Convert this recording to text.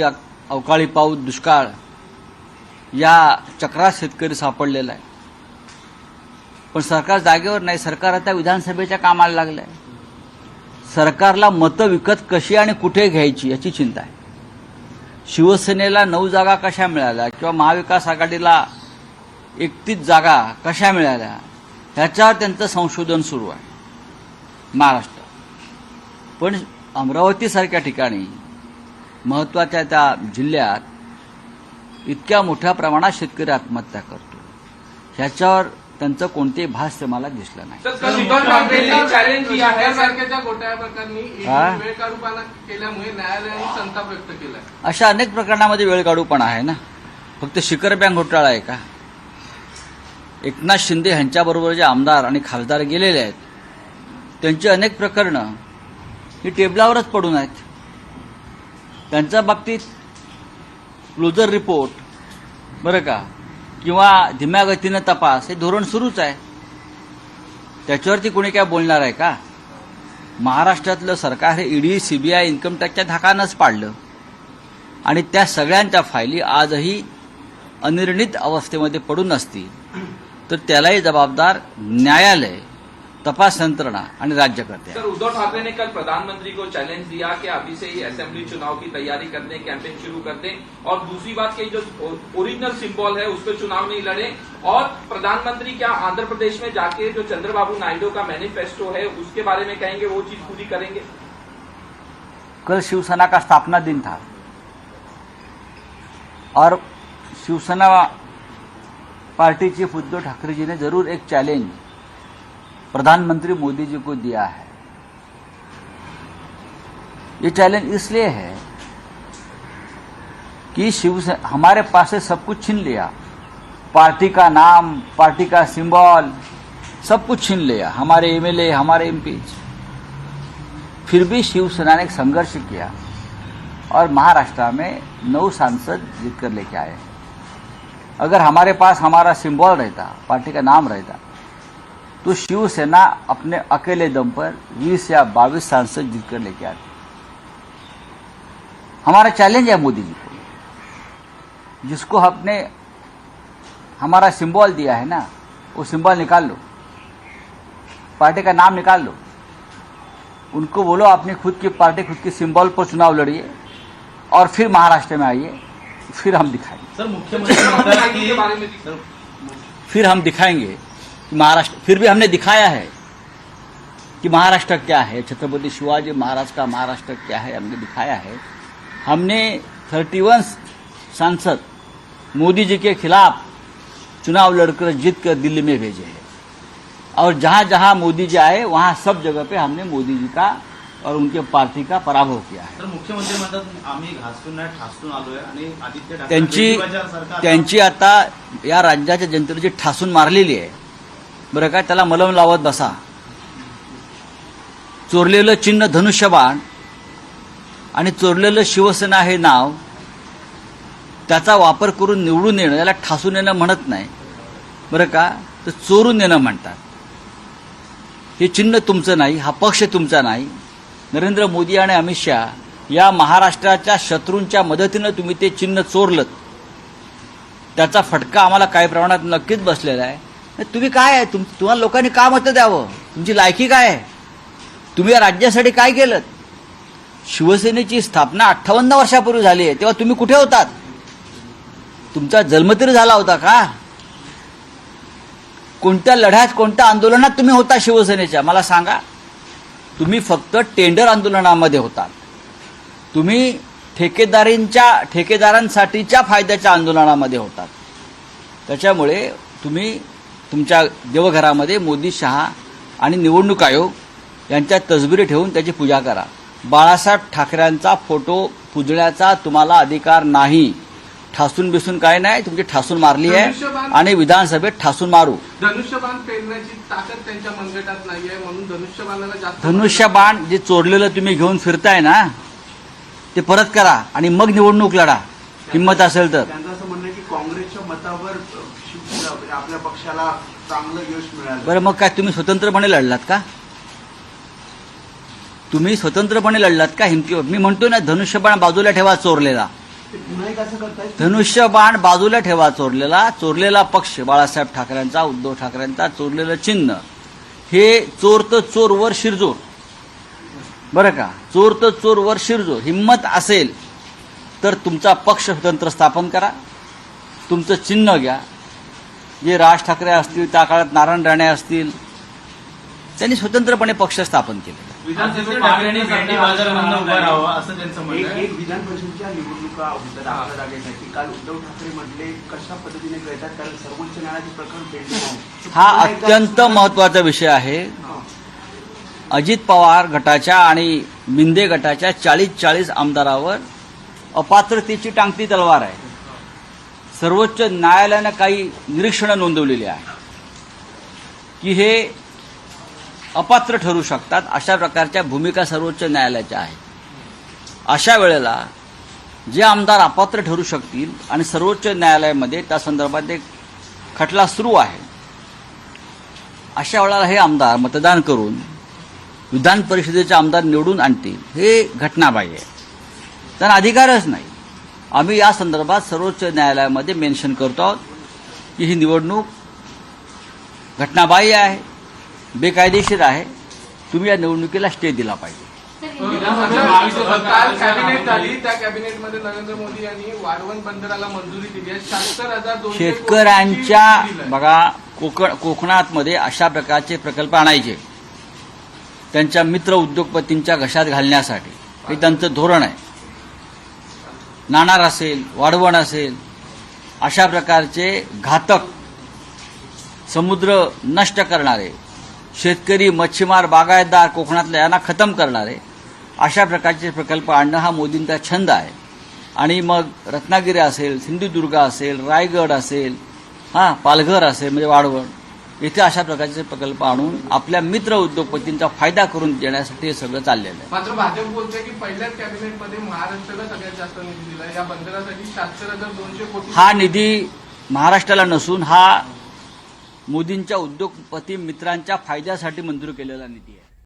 अवकाळी पाऊस दुष्काळ या चक्रात शेतकरी सापडलेला आहे. पण सरकार जागेवर नाही. सरकार आता विधानसभेच्या कामाला लागलं आहे सरकारला मतं विकत कशी आणि कुठे घ्यायची याची चिंता आहे. शिवसेनेला नऊ जागा कशा मिळाल्या किंवा महाविकास आघाडीला एकतीस जागा कशा मिळाल्या ह्याच्यावर त्यांचं संशोधन सुरू आहे. महाराष्ट्र. पण अमरावतीसारख्या ठिकाणी महत्त्वाच्या त्या जिल्ह्यात इतक्या मोठ्या प्रमाणात शेतकरी आत्महत्या करतो. ह्याच्यावर त्यांचं कोणतेही भाष्य मला दिसलं नाही. अशा अनेक प्रकरणामध्ये वेळ काढूपण आहे ना? फक्त शिखर बँक घोटाळा आहे का? एकनाथ शिंदे ह्यांच्याबरोबर जे आमदार आणि खासदार गेलेले आहेत त्यांची अनेक प्रकरणं ही टेबलावरच पडून आहेत. त्यांच्या बाबतीत क्लोजर रिपोर्ट बरं का? किंवा धीम्या गतीनं तपास हे धोरण सुरूच आहे. त्याच्यावरती कोणी काय बोलणार आहे का? महाराष्ट्रातलं सरकार हे ईडी सीबीआय इन्कम टॅक्सच्या धाकानंच पाडलं. आणि त्या सगळ्यांच्या फायली आजही अनिर्णित अवस्थेमध्ये पडून असतील. तर त्यालाही जबाबदार न्यायालय तपास यंत्रणा आणि राज्यकर्ते. सर उद्धव ठाकरे ने कल प्रधानमंत्री को चैलेंज दिया कि अभी से ही असेंबली चुनाव की तैयारी कर दें कैंपेन शुरू कर दें और दूसरी बात की जो ओरिजिनल सिंबल है उस पर चुनाव नहीं लड़े। और प्रधानमंत्री क्या आंध्र प्रदेश में जाके जो चंद्रबाबू नायडू का मैनिफेस्टो है उसके बारे में कहेंगे वो चीज़ पूरी करेंगे? कल शिवसेना का स्थापना दिन था। और शिवसेना पार्टी चीफ उद्धव ठाकरे जी ने ज़रूर एक चैलेंज प्रधानमंत्री मोदी जी को दिया है। ये चैलेंज इसलिए है कि शिवसेना हमारे पास से सब कुछ छीन लिया। पार्टी का नाम, पार्टी का सिंबल सब कुछ छीन लिया। हमारे एमएलए हमारे एमपी फिर भी शिवसेना ने संघर्ष किया और महाराष्ट्र में नौ सांसद जीत कर लेके आए। अगर हमारे पास हमारा सिंबल रहता, पार्टी का नाम रहता तो शिवसेना अपने अकेले दम पर 20 या 22 सांसद जीतकर लेके आती हमारा चैलेंज है मोदी जी को। जिसको हमने हमारा सिंबल दिया है ना वो सिंबल निकाल लो। पार्टी का नाम निकाल लो। उनको बोलो अपनी खुद की पार्टी खुद के सिंबल पर चुनाव लड़िए और फिर महाराष्ट्र में आइए फिर हम दिखाएँगे। सर मुख्यमंत्री फिर हम दिखाएँगे। कि महाराष्ट्र फिर भी हमने दिखाया है कि महाराष्ट्र क्या है। छत्रपति शिवाजी महाराज का महाराष्ट्र क्या है हमने दिखाया है। हमने थर्टी वन सांसद मोदी जी के खिलाफ चुनाव लड़कर जीत कर दिल्ली में भेजे हैं। और जहां जहां मोदी जी आए वहां सब जगह पे हमने मोदी जी का और उनके पार्टी का पराभव किया है। तर मुख्यमंत्री म्हणतात आम्ही घासून नाही ठासून आलोय आणि आदित्य ठाकरे त्यांची त्यांची आता या राज्याच्या जनतेने जी ठासून मारलेली आहे बरं काय त्याला मलम लावत बसा. चोरलेलं चिन्ह धनुष्यबाण आणि चोरलेलं शिवसेना हे नाव त्याचा वापर करून निवडून येणं याला ठासून येणं म्हणत नाही. बरं का तर चोरून येणं म्हणतात. हे चिन्ह तुमचं नाही हा पक्ष तुमचा नाही. नरेंद्र मोदी आणि अमित शहा या महाराष्ट्राच्या शत्रूंच्या मदतीनं तुम्ही ते चिन्ह चोरलं त्याचा फटका आम्हाला काही प्रमाणात नक्कीच बसलेला आहे. तुम्ही काय आहे? तुम तुम्हाला लोकांनी का मतं द्यावं? तुमची लायकी काय आहे? तुम्ही या राज्यासाठी काय केलं? शिवसेनेची स्थापना अठ्ठावन्न वर्षापूर्वी झाली आहे. तेव्हा तुम्ही कुठे होतात? तुमचा जन्म तरी झाला होता का? कोणत्या लढ्यात कोणत्या आंदोलनात तुम्ही होता शिवसेनेच्या? मला सांगा. तुम्ही फक्त टेंडर आंदोलनामध्ये होतात. तुम्ही ठेकेदारींच्या ठेकेदारांसाठीच्या फायद्याच्या आंदोलनामध्ये होतात. त्याच्यामुळे तुम्ही तुमच्या देवघरामध्ये मोदी शहा आणि निवडणूक आयोग यांच्या तसबिरी ठेवून त्याची पूजा करा. बाळासाहेब ठाकरेंचा फोटो पुजण्याचा तुम्हाला अधिकार नाही. ठासून बिसून काय नाही तुमची ठासून मारली आहे आणि विधानसभेत ठासून मारू. धनुष्यबाण पेरण्याची ताकद त्यांच्या मनगटात नाहीये म्हणून धनुष्यबाणाला जास्त धनुष्यबाण जे चोरलेलं तुम्ही घेऊन फिरताय ना ते परत करा आणि मग निवडणूक लढा. हिंमत असेल तर. त्यांचं असं म्हणणं आहे की काँग्रेसच्या मतावर म्हणजे आपल्या पक्षाला चांगलं यश मिळालं. बरं मग काय तुम्ही स्वतंत्रपणे लढलात का? तुम्ही स्वतंत्रपणे लढलात का हिमती मी म्हणतो ना धनुष्यबाण बाजूला ठेवा चोरलेला. ते पुन्हा एक असं करतायत धनुष्यबाण बाजूला ठेवा चोरलेला चोरलेला पक्ष बाळासाहेब ठाकरेंचा उद्धव ठाकरेंचा चोरलेलं चिन्ह. हे चोर तर चोर वर शिरजोर. बरं का? चोर तर चोर वर शिरजोर. हिंमत असेल तर तुमचा पक्ष स्वतंत्र स्थापन करा. तुमचं चिन्ह घ्या. जे राज ठाकरे असतील त्या काळात नारायण राणे असतील त्यांनी स्वतंत्रपणे पक्ष स्थापन केले विधान परिषदेच्या निवडणुका जागेसाठी उद्धव ठाकरे म्हटले कशा पद्धतीने कारण सर्वोच्च न्यायालयाचे प्रकरण हा अत्यंत महत्त्वाचा विषय आहे. अजित पवार गटाच्या आणि मिंदे गटाच्या चाळीस चाळीस आमदारावर अपात्रतेची टांगती तलवार आहे. सर्वोच्च न्यायालयानं काही निरीक्षणं नोंदवलेली आहे की हे अपात्र ठरू शकतात अशा प्रकारच्या भूमिका सर्वोच्च न्यायालयाच्या आहेत. अशा वेळेला जे आमदार अपात्र ठरू शकतील आणि सर्वोच्च न्यायालयामध्ये त्या संदर्भात एक खटला सुरू आहे अशा वेळेला हे आमदार मतदान करून विधान परिषदेचे आमदार निवडून आणतील हे घटनाबाह्य आहे. त्यांना अधिकारच नाही. आम्ही या संदर्भात सर्वोच्च न्यायालयामध्ये मेन्शन करतो आहोत की ही निवडणूक घटनाबाह्य आहे बेकायदेशीर आहे. तुम्ही या निवडणुकीला स्टे दिला पाहिजे. काल कॅबिनेट झाली. त्या कॅबिनेटमध्ये नरेंद्र मोदी यांनी वाढवण बंदराला मंजुरी दिली आहे. शहात्तर हजार दोनशे शेतकऱ्यांच्या. बघा कोकण कोकणातमध्ये अशा प्रकारचे प्रकल्प आणायचे. त्यांच्या मित्र उद्योगपतींच्या घशात घालण्यासाठी. हे त्यांचं धोरण आहे. नाणार असेल वाढवण असेल अशा प्रकारचे घातक समुद्र नष्ट करणारे शेतकरी मच्छीमार बागायतदार कोकणातल्या यांना खतम करणारे अशा प्रकारचे प्रकल्प आणणं हा मोदींचा छंद आहे. आणि मग रत्नागिरी असेल सिंधुदुर्ग असेल रायगड असेल हां पालघर असेल म्हणजे वाढवण इथे अशा प्रकारचे प्रकल्प आणून आपल्या मित्र उद्योगपतींचा फायदा करून देण्यासाठी हे सगळं चाललेलं आहे. मात्र भाजप बोलते की पहिल्याच कॅबिनेटमध्ये महाराष्ट्राला सगळ्यात जास्त निधी दिला या बंदरासाठी शहात्तर हजार दोनशे कोटी हा निधी महाराष्ट्राला नसून हा मोदींच्या उद्योगपती मित्रांच्या फायद्यासाठी मंजूर केलेला निधी आहे.